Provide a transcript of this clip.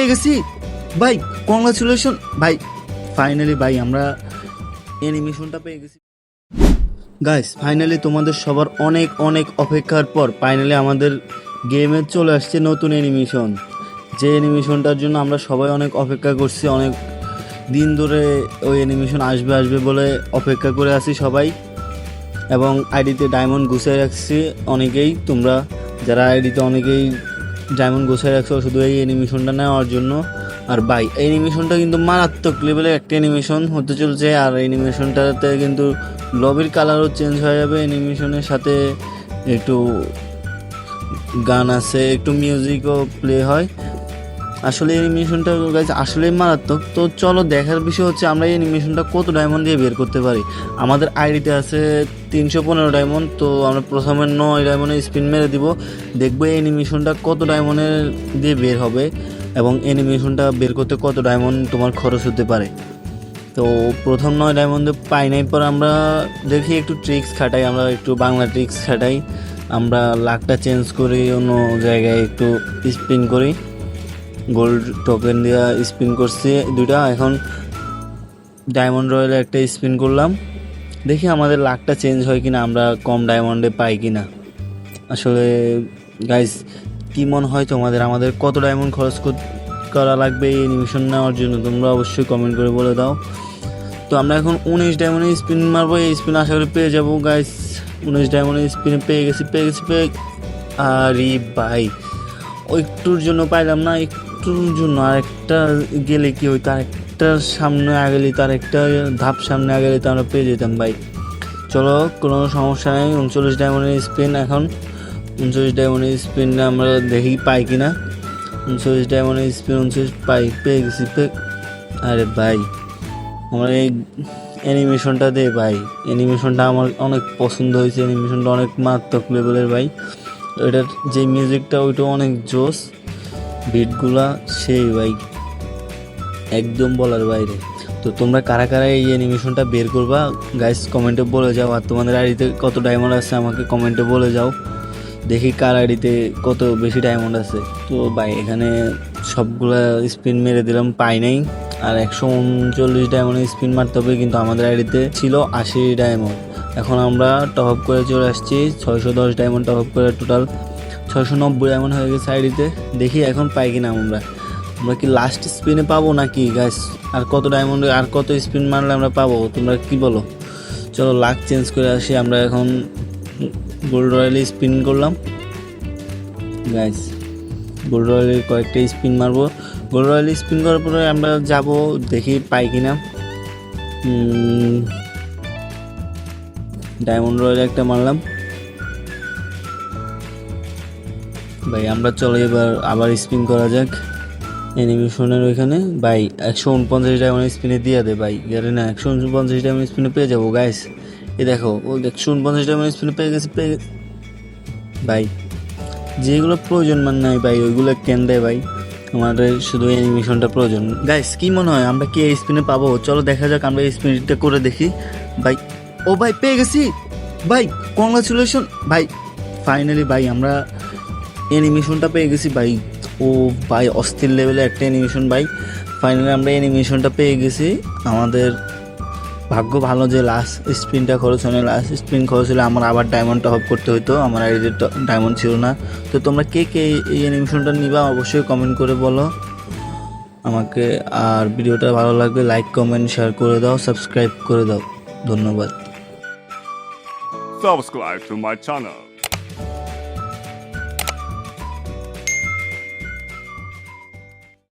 পেয়ে গেছি। ভাই কংগ্রাচুলেশন ভাই ফাইনালি ভাই, আমরা অ্যানিমেশনটা পেয়ে গেছি। গাইস ফাইনালি তোমাদের সবার অনেক অনেক অপেক্ষার পর ফাইনালি আমাদের গেমে চলে আসছে নতুন অ্যানিমেশন যে অ্যানিমেশনটার জন্য আমরা সবাই অনেক অপেক্ষা করছি, অনেক দিন ধরে ওই অ্যানিমেশন আসবে আসবে বলে অপেক্ষা করে আছি সবাই। এবং আইডিতে ডায়মন্ড গুছিয়ে রাখছি অনেকেই। তোমরা যারা আইডিতে অনেকেই ডায়মন্ড গুছিয়ে রাখছো শুধু এই অ্যানিমেশনটা নেওয়ার জন্য। আর বাই অ্যানিমেশনটা কিন্তু মারাত্মক লেভেলের একটা অ্যানিমেশন হতে চলছে, আর অ্যানিমেশনটাতে কিন্তু লবির কালারও চেঞ্জ হয়ে যাবে। অ্যানিমেশনের সাথে একটু গান আছে, একটু মিউজিকও প্লে হয়। আসলে অ্যানিমেশনটা গাইজ আসলেই মারাত্মক। তো চলো, দেখার বিষয় হচ্ছে আমরা এই অ্যানিমেশনটা কত ডায়মন্ড দিয়ে বের করতে পারি। আমাদের আইডিতে আছে তিনশো পনেরো ডায়মন্ড তো আমরা প্রথমে নয় ডায়মন্ডে স্পিন মেরে দিব। দেখব এই অ্যানিমেশনটা কত ডায়মন্ডের দিয়ে বের হবে এবং অ্যানিমেশনটা বের করতে কত ডায়মন্ড তোমার খরচ হতে পারে। তো প্রথম নয় ডায়মন্ডে পাই নাই, পর আমরা দেখি একটু ট্রিক্স খাটাই, আমরা একটু বাংলা ট্রিক্স খাটাই। আমরা লাকটা চেঞ্জ করি অন্য জায়গায় একটু স্পিন করি। গোল্ড টোকেন দিয়ে স্পিন করছি দুইটা এখন ডায়মন্ড রয়্যালে একটা স্পিন করলাম দেখি আমাদের লাকটা চেঞ্জ হয় কিনা আমরা কম ডায়মন্ডে পাই কিনা আসলে গাইস কি মনে হয় তোমাদের আমাদের কত ডায়মন্ড খরচ করা লাগবে এই অ্যানিমেশন নেওয়ার জন্য তোমরা অবশ্যই কমেন্ট করে বলে দাও তো আমরা এখন উনিশ ডায়মন্ডে স্পিন মারবো এই স্পিন আশা করি পেয়ে যাব গাইস উনিশ ডায়মন্ডে স্পিনে পেয়ে গেছি পেয়ে গেছি পেয়ে আরে ভাই ও একটুর জন্য পাইলাম না একটুর জন্য আরেকটা গেলে কি হইতো? আরেকটা সামনে আগেলে তার একটা ধাপ সামনে আগেলে তো আমরা পেয়ে যেতাম, ভাই। চলো, কোনো সমস্যা নেই। উনচল্লিশ ডায়মন্ডের স্পিন এখন। উনচল্লিশ ডায়মন্ডের স্পিন আমরা দেখি পাই কিনা। উনচল্লিশ ডায়মন্ডের স্পিন উনচল্লিশ পাই, পেয়ে গেছি পে আরে ভাই, আমার এই অ্যানিমেশনটা দে, ভাই। অ্যানিমেশনটা আমার অনেক পছন্দ হয়েছে। অ্যানিমেশনটা অনেক মারাত্মক লেভেলের ভাই। এটার যে মিউজিকটা ওইটা অনেক জোস বিটগুলা সেই ভাই, একদম বলার বাইরে। তো তোমরা কারা কারা এই অ্যানিমেশনটা বের করবা গাইস কমেন্টে বলে যাও। আর তোমাদের আইডিতে কত ডায়মন্ড আছে আমাকে কমেন্টে বলে যাও। দেখি কার আইডিতে কত বেশি ডায়মন্ড আছে। তো ভাই, এখানে সবগুলা স্পিন মেরে দিলাম, পাই নাই। আর একশো উনচল্লিশ ডায়মন্ডের স্পিন মারতে হবে, কিন্তু আমাদের আইডিতে ছিল আশি ডায়মন্ড এখন আমরা টপ আপ করে চলে আসছি, ছয়শো দশ ডায়মন্ড টপ আপ করে টোটাল ছয়শো নব্বই এমন হয়ে গেছে আইডিতে। দেখি এখন পাই কিনা আমরা। আমরা কি লাস্ট স্পিনে পাবো নাকি গাইস আর কত ডায়মন্ড আর কত স্পিন মারলে আমরা পাবো? তোমরা কি বলো? চলো লাক চেঞ্জ করে আসি। আমরা এখন গোল্ড রয়্যালে স্পিন করলাম। গাইস গোল্ড রয়্যালে কয়েকটা স্পিন মারবো। গোল্ড রয়্যালে স্পিন করার পরে আমরা যাব, দেখি পাই কিনা। ডায়মন্ড রয়্যালে একটা মারলাম। ভাই, আমরা চলো এবার আবার স্পিন করা যাক। অ্যানিমেশনের ওইখানে। ভাই, একশো উনপঞ্চাশ ডায়মন্ড স্পিনে দিয়ে দে ভাই। গেলে না, একশো উনপঞ্চাশ ডায়মন্ড স্পিনে পেয়ে যাব গাইস এ দেখো, ও একশো উনপঞ্চাশ ডায়মন্ড স্পিনে পেয়ে গেছে, পেয়ে ভাই, যেগুলো প্রয়োজন মান নাই ভাই, ওইগুলো কেন দেয় ভাই? আমাদের শুধু অ্যানিমেশনটা প্রয়োজন। গাইস কি মনে হয়, আমরা কি এই স্পিনে পাবো? চলো দেখা যাক, আমরা এই স্পিনটা করে দেখি। ভাই, ও ভাই, পেয়ে গেছি। ভাই কংগ্রাচুলেশন ভাই ফাইনালি ভাই, আমরা অ্যানিমেশনটা পেয়ে গেছি, ভাই। ও, ভাই, অস্থির লেভেলে একটা অ্যানিমেশন ভাই। ফাইনালি আমরা অ্যানিমেশনটা পেয়ে গেছি। আমাদের ভাগ্য ভালো যে লাস্ট স্পিনটা খরচ হয় লাস্ট স্পিন খরচ হলে আমার আবার ডায়মন্ডটা হপ করতে হতো আমার আইডিতে ডায়মন্ড ছিল না। তো তোমরা কে কে এই অ্যানিমেশনটা নিবা অবশ্যই কমেন্ট করে বলো। আমাকে আর ভিডিওটা ভালো লাগবে লাইক কমেন্ট শেয়ার করে দাও সাবস্ক্রাইব করে দাও। ধন্যবাদ। Subscribe to my channel.